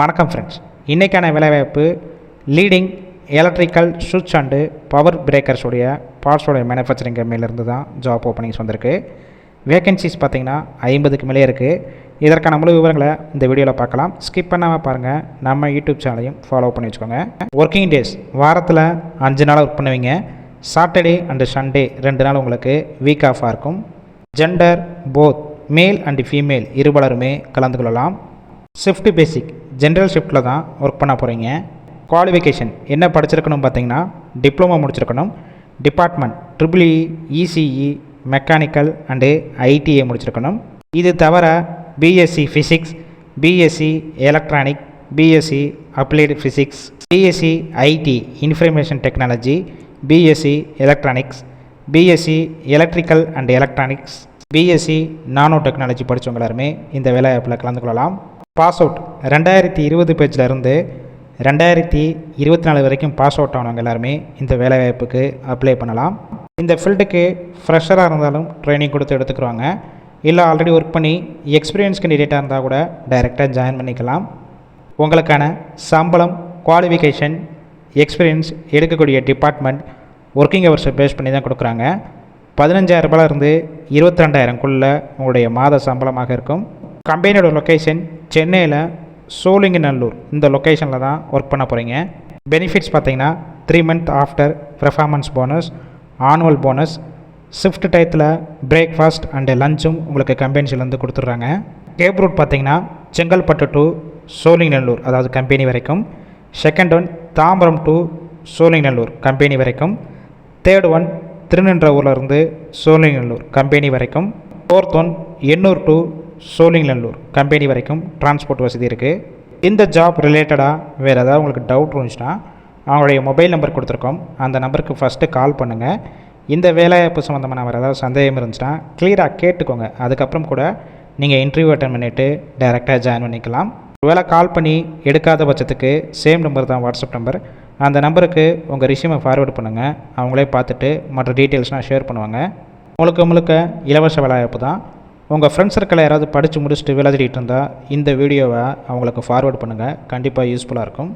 வணக்கம் ஃப்ரெண்ட்ஸ் இன்றைக்கான வேலைவாய்ப்பு லீடிங் எலக்ட்ரிக்கல் சுவிட்ச் அண்டு பவர் பிரேக்கர்ஸுடைய பார்ட்ஸோடைய மேனுஃபேக்சரிங் கம்பெனிலேருந்து தான் ஜாப் ஓப்பனிங்ஸ் வந்திருக்கு. வேகன்சிஸ் பார்த்தீங்கன்னா ஐம்பதுக்கு மேலே இருக்குது இதற்கான முழு விவரங்களை இந்த வீடியோவில் பார்க்கலாம். ஸ்கிப் பண்ணாமல் பாருங்கள் நம்ம யூடியூப் சேனலையும் ஃபாலோ பண்ணி வச்சுக்கோங்க. ஒர்க்கிங் டேஸ் வாரத்தில் அஞ்சு நாள் ஒர்க் பண்ணுவீங்க. சாட்டர்டே அண்டு சண்டே ரெண்டு நாள் உங்களுக்கு வீக் ஆஃபாக இருக்கும். Gender both male and female இருபலருமே கலந்து கொள்ளலாம். ஷிஃப்ட் பேசிக் ஜென்ரல் ஷிஃப்ட்டில் தான் ஒர்க் பண்ண போகிறீங்க குவாலிஃபிகேஷன் என்ன படிச்சிருக்கணும் பார்த்தீங்கன்னா டிப்ளமோ முடிச்சிருக்கணும். Department triple ECE mechanical and ITI முடிச்சிருக்கணும். இது தவிர BSc physics BSc electronic BSc applied physics BSc IT information technology BSc electronics BSc electrical and electronics BSc nano technology படித்தவங்க எல்லாருமே இந்த வேலைவாய்ப்பில் கலந்து கொள்ளலாம் பாஸ் அவுட் ரெண்டாயிரத்தி இருபது பேஜிலருந்து ரெண்டாயிரத்தி இருபத்தி நாலு வரைக்கும் பாஸ் அவுட் ஆனவங்க எல்லாருமே இந்த வேலைவாய்ப்புக்கு அப்ளை பண்ணலாம். இந்த ஃபீல்டுக்கு ஃப்ரெஷராக இருந்தாலும் ட்ரைனிங் கொடுத்து எடுத்துக்கிறாங்க இல்லை ஆல்ரெடி ஒர்க் பண்ணி எக்ஸ்பீரியன்ஸ் கேண்டிடேட்டாக இருந்தால் கூட டைரெக்டாக ஜாயின் பண்ணிக்கலாம். உங்களுக்கான சம்பளம் குவாலிஃபிகேஷன் எக்ஸ்பீரியன்ஸ் எடுக்கக்கூடிய டிபார்ட்மெண்ட் ஒர்க்கிங் ஹவர்ஸை பேஸ் பண்ணி தான் கொடுக்குறாங்க. பதினஞ்சாயிரம் ரூபாயிலிருந்து இருபத்தி ரெண்டாயிரம்குள்ளே உங்களுடைய மாத சம்பளமாக இருக்கும். கம்பெனியோட லொக்கேஷன் சென்னையில் சோழிங்கநல்லூர் இந்த லொக்கேஷனில் தான் ஒர்க் பண்ண போகிறீங்க பெனிஃபிட்ஸ் பார்த்தீங்கன்னா three month after performance bonus annual bonus shift டயத்தில் பிரேக்ஃபாஸ்ட் அண்டு லஞ்சும் உங்களுக்கு கம்பெனிஸ்லேருந்து கொடுத்துட்றாங்க. கேப் ரூட் பார்த்தீங்கன்னா செங்கல்பட்டு டு சோழிங்கநல்லூர் அதாவது கம்பெனி வரைக்கும். Second one Tambaram to Sholinganallur company வரைக்கும். தேர்ட் ஒன் திருநின்றவூர்லேருந்து சோழிங்கநல்லூர் கம்பெனி வரைக்கும். Fourth one Ennore to Sholinganallur company வரைக்கும் டிரான்ஸ்போர்ட் வசதி இருக்குது இந்த ஜாப் ரிலேட்டடாக வேறு ஏதாவது உங்களுக்கு டவுட் இருந்துச்சுன்னா அவங்களுடைய மொபைல் நம்பர் கொடுத்துருக்கோம். அந்த நம்பருக்கு ஃபஸ்ட்டு கால் பண்ணுங்கள் இந்த வேலைவாய்ப்பு சம்மந்தமான வேறு ஏதாவது சந்தேகம் இருந்துச்சுன்னா கிளியராக கேட்டுக்கோங்க. அதுக்கப்புறம் கூட நீங்கள் இன்டர்வியூ அட்டன் பண்ணிவிட்டு டைரெக்டாக ஜாயின் பண்ணிக்கலாம். ஒருவேளை கால் பண்ணி எடுக்காத பட்சத்துக்கு சேம் நம்பர் தான் வாட்ஸ்அப் நம்பர் அந்த நம்பருக்கு உங்கள் ரிஷ்யூமை ஃபார்வேர்டு பண்ணுங்கள் அவங்களே பார்த்துட்டு மற்ற டீட்டெயில்ஸ்லாம் ஷேர் பண்ணுவாங்க. முழுக்க முழுக்க இலவச வேலைவாய்ப்பு தான். உங்கள் ஃப்ரெண்ட்ஸ் சர்க்கிளில் யாராவது படித்து முடிச்சுட்டு விளையாடிட்டு இருந்தால் இந்த வீடியோவை அவங்களுக்கு ஃபார்வேர்ட் பண்ணுங்கள் கண்டிப்பாக யூஸ்ஃபுல்லாக இருக்கும்.